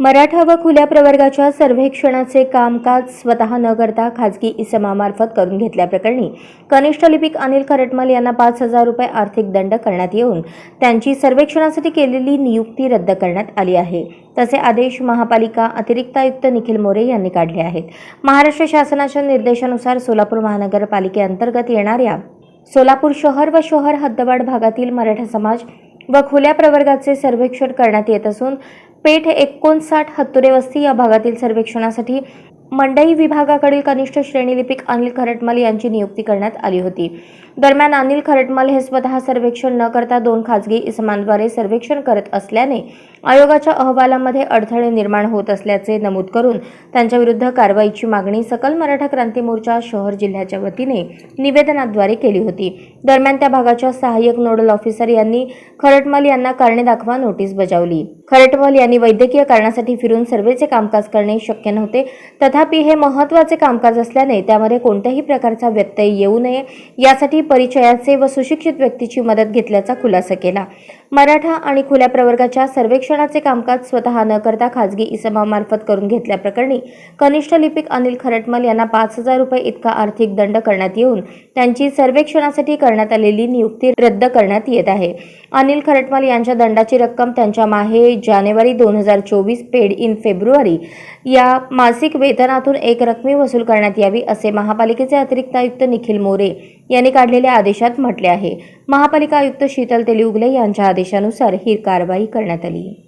मराठा व खुल्या प्रवर्गाच्या सर्वेक्षणाचे कामकाज स्वतः न करता खाजगी इसमामार्फत करून घेतल्याप्रकरणी कनिष्ठ लिपिक अनिल खरटमल यांना पाच हजार रुपये आर्थिक दंड करण्यात येऊन त्यांची सर्वेक्षणासाठी केलेली नियुक्ती रद्द करण्यात आली आहे. तसे आदेश महापालिका अतिरिक्त आयुक्त निखिल मोरे यांनी काढले आहेत. महाराष्ट्र शासनाच्या निर्देशानुसार सोलापूर महानगरपालिकेअंतर्गत येणाऱ्या सोलापूर शहर व शहर हद्दवाड भागातील मराठा समाज व खुल्या प्रवर्गाचे सर्वेक्षण करण्यात येत असून पेठ एकोणसाठ हत्तुरे वस्ती या भागातील सर्वेक्षणासाठी मंडई विभागाकडील कनिष्ठ श्रेणी लिपिक अनिल खरटमल यांची नियुक्ती करण्यात आली होती. दरम्यान अनिल खरटमल हे स्वतः सर्वेक्षण न करता दोन खाजगी इसमांद्वारे सर्वेक्षण करत असल्याने आयोगाच्या अहवालामध्ये अडथळे निर्माण होत असल्याचे नमूद करून त्यांच्याविरुद्ध कारवाईची मागणी सकल मराठा क्रांती मोर्चा शहर जिल्ह्याच्या वतीने निवेदनाद्वारे केली होती. दरम्यान त्या भागाच्या सहाय्यक नोडल ऑफिसर यांनी खरटमल यांना कारणे दाखवा नोटीस बजावली. खरटवाल यांनी वैद्यकीय कारणासाठी फिरून सर्वेचे कामकाज करणे शक्य नव्हते. तथापि हे महत्त्वाचे कामकाज असल्याने त्यामध्ये कोणत्याही प्रकारचा व्यत्यय येऊ नये. यासाठी परिचयाचे व सुशिक्षित व्यक्तीची मदत घेतल्याचा खुलासा केला. मराठा आणि खुल्या प्रवर्गाच्या सर्वेक्षणाचे कामकाज स्वतः न करता खाजगी इसमामार्फत करून घेतल्याप्रकरणी कनिष्ठ लिपिक अनिल खरटमल यांना पाच हजार रुपये इतका आर्थिक दंड करण्यात येऊन त्यांची सर्वेक्षणासाठी करण्यात आलेली नियुक्ती रद्द करण्यात येत आहे. अनिल खरटमल यांच्या दंडाची रक्कम त्यांच्या माहे जानेवारी दोन हजार चोवीस पेड इन फेब्रुवारी या मासिक वेतनातून एक रकमी वसूल करण्यात यावी असे महापालिकेचे अतिरिक्त आयुक्त निखिल मोरे यांनी काढलेल्या आदेशात म्हटले आहे. महापालिका आयुक्त शीतल तेलिउगले यांच्या आदेशानुसार ही कारवाई करण्यात आली.